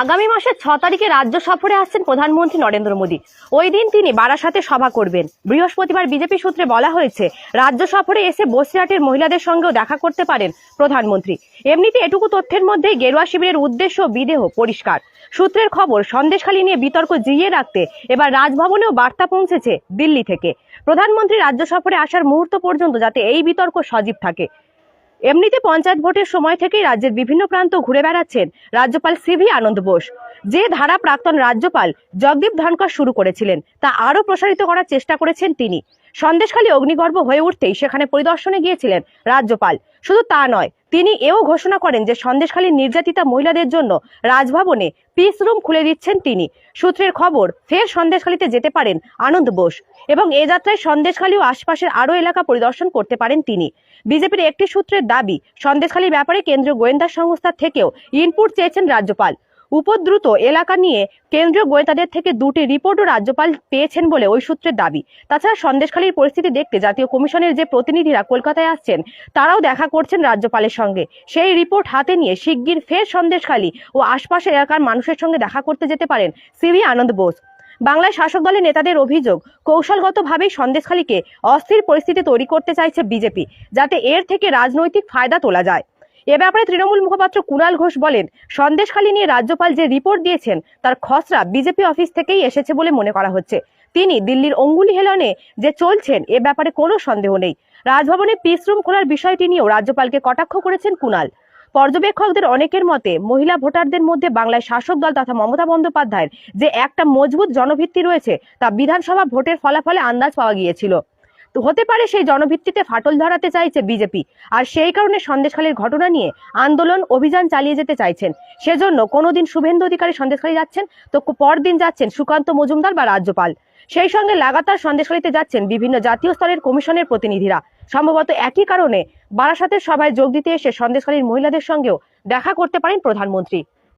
আগামী মাসের ছ তারিখে রাজ্য সফরে আসছেন প্রধানমন্ত্রী নরেন্দ্র মোদী। ওই দিন তিনি বারাসাতে সভা করবেন। বৃহস্পতিবার বিজেপি সূত্রে বলা হয়েছে, রাজ্য সফরে এসে বসিরহাটের মহিলাদের সঙ্গেও দেখা করতে পারেন প্রধানমন্ত্রী। এমনিতে এটুকু তথ্যের মধ্যে গেরুয়া শিবিরের উদ্দেশ্য বিদেহ পরিষ্কার। সূত্রের খবর, সন্দেশখালী নিয়ে বিতর্ক জিইয়ে রাখতে এবার রাজভবনেও বার্তা পৌঁছেছে দিল্লি থেকে। প্রধানমন্ত্রী রাজ্য সফরে আসার মুহূর্ত পর্যন্ত যাতে এই বিতর্ক সজীব থাকে। এমনিতে পঞ্চায়েত ভোটের সময় থেকেই রাজ্যের বিভিন্ন প্রান্ত ঘুরে বেড়াচ্ছেন রাজ্যপাল সিভি আনন্দ বোস। যে ধারা প্রাক্তন রাজ্যপাল জগদীপ ধনকর শুরু করেছিলেন, তা আরও প্রসারিত করার চেষ্টা করেছেন তিনি। সন্দেশখালী অগ্নিগর্ভ হয়ে উঠতেই সেখানে পরিদর্শনে গিয়েছিলেন রাজ্যপাল। শুধু তা নয় তিনি এও ঘোষণা করেন যে সন্দেশখালী নির্যাতিতা মহিলাদের জন্য রাজভবনে পিস রুম খুলে দিচ্ছেন তিনি। সূত্রের খবর, ফের সন্দেশখালীতে যেতে পারেন আনন্দ বোস এবং এ যাত্রায় সন্দেশখালী ও আশপাশের আরও এলাকা পরিদর্শন করতে পারেন তিনি। বিজেপির একটি সূত্রের দাবি, সন্দেশখালীর ব্যাপারে কেন্দ্রীয় গোয়েন্দা সংস্থা থেকেও ইনপুট চেয়েছেন রাজ্যপাল। উপদ্রুত এলাকা নিয়ে কেন্দ্রীয় গোয়েন্দাদের থেকে দুটি রিপোর্টও রাজ্যপাল পেয়েছেন বলে ওই সূত্রের দাবি। তাছাড়া সন্দেশখালীর পরিস্থিতি দেখতে জাতীয় কমিশনের যে প্রতিনিধিরা কলকাতায় আসছেন, তারাও দেখা করছেন রাজ্যপালের সঙ্গে। সেই রিপোর্ট হাতে নিয়ে শিগগির ফের সন্দেশখালী ও আশপাশের এলাকার মানুষের সঙ্গে দেখা করতে যেতে পারেন সিভি আনন্দ বোস। বাংলায় শাসক দলের নেতাদের অভিযোগ, কৌশলগতভাবেই সন্দেশখালীকে অস্থির পরিস্থিতি তৈরি করতে চাইছে বিজেপি, যাতে এর থেকে রাজনৈতিক ফায়দা তোলা যায়। এ ব্যাপারে তৃণমূল মুখপাত্র কুণাল ঘোষ বলেন, সন্দেশখালী নিয়ে রাজ্যপাল যে রিপোর্ট দিয়েছেন, তার খসড়া বিজেপি অফিস থেকেই এসেছে বলে মনে করা হচ্ছে। তিনি দিল্লির অঙ্গুলি হেলনে যে চলছেন, এ ব্যাপারে কোনো সন্দেহ নেই। রাজভবনে পিস রুম খোলার বিষয়টি নিয়েও রাজ্যপালকে কটাক্ষ করেছেন কুণাল। পর্যবেক্ষকদের অনেকের মতে, মহিলা ভোটারদের মধ্যে বাংলায় শাসক দল তথা মমতা বন্দ্যোপাধ্যায়ের যে একটা মজবুত জনভিত্তি রয়েছে, তা বিধানসভা ভোটের ফলাফলে আন্দাজ পাওয়া গিয়েছিল। তো হতে পারে সেই জনভিত্তিতে ফাটল ধরাতে চাইছে বিজেপি। আর সেই কারণে সন্দেশখালীর ঘটনা নিয়ে আন্দোলন অভিযান চালিয়ে যেতে চাইছেন। সেজন্য কোনোদিন শুভেন্দু অধিকারী সন্দেশখালী যাচ্ছেন, তো পরদিন যাচ্ছেন সুকান্ত মজুমদার বা রাজ্যপাল। সেই সঙ্গে লাগাতার সন্দেশখালীতে যাচ্ছেন বিভিন্ন জাতীয় স্তরের কমিশনের প্রতিনিধিরা। সম্ভবত একই কারণে বারাসাতের সভায় যোগ দিতে এসে সন্দেশখালীর মহিলাদের সঙ্গেও দেখা করতে পারেন প্রধানমন্ত্রী।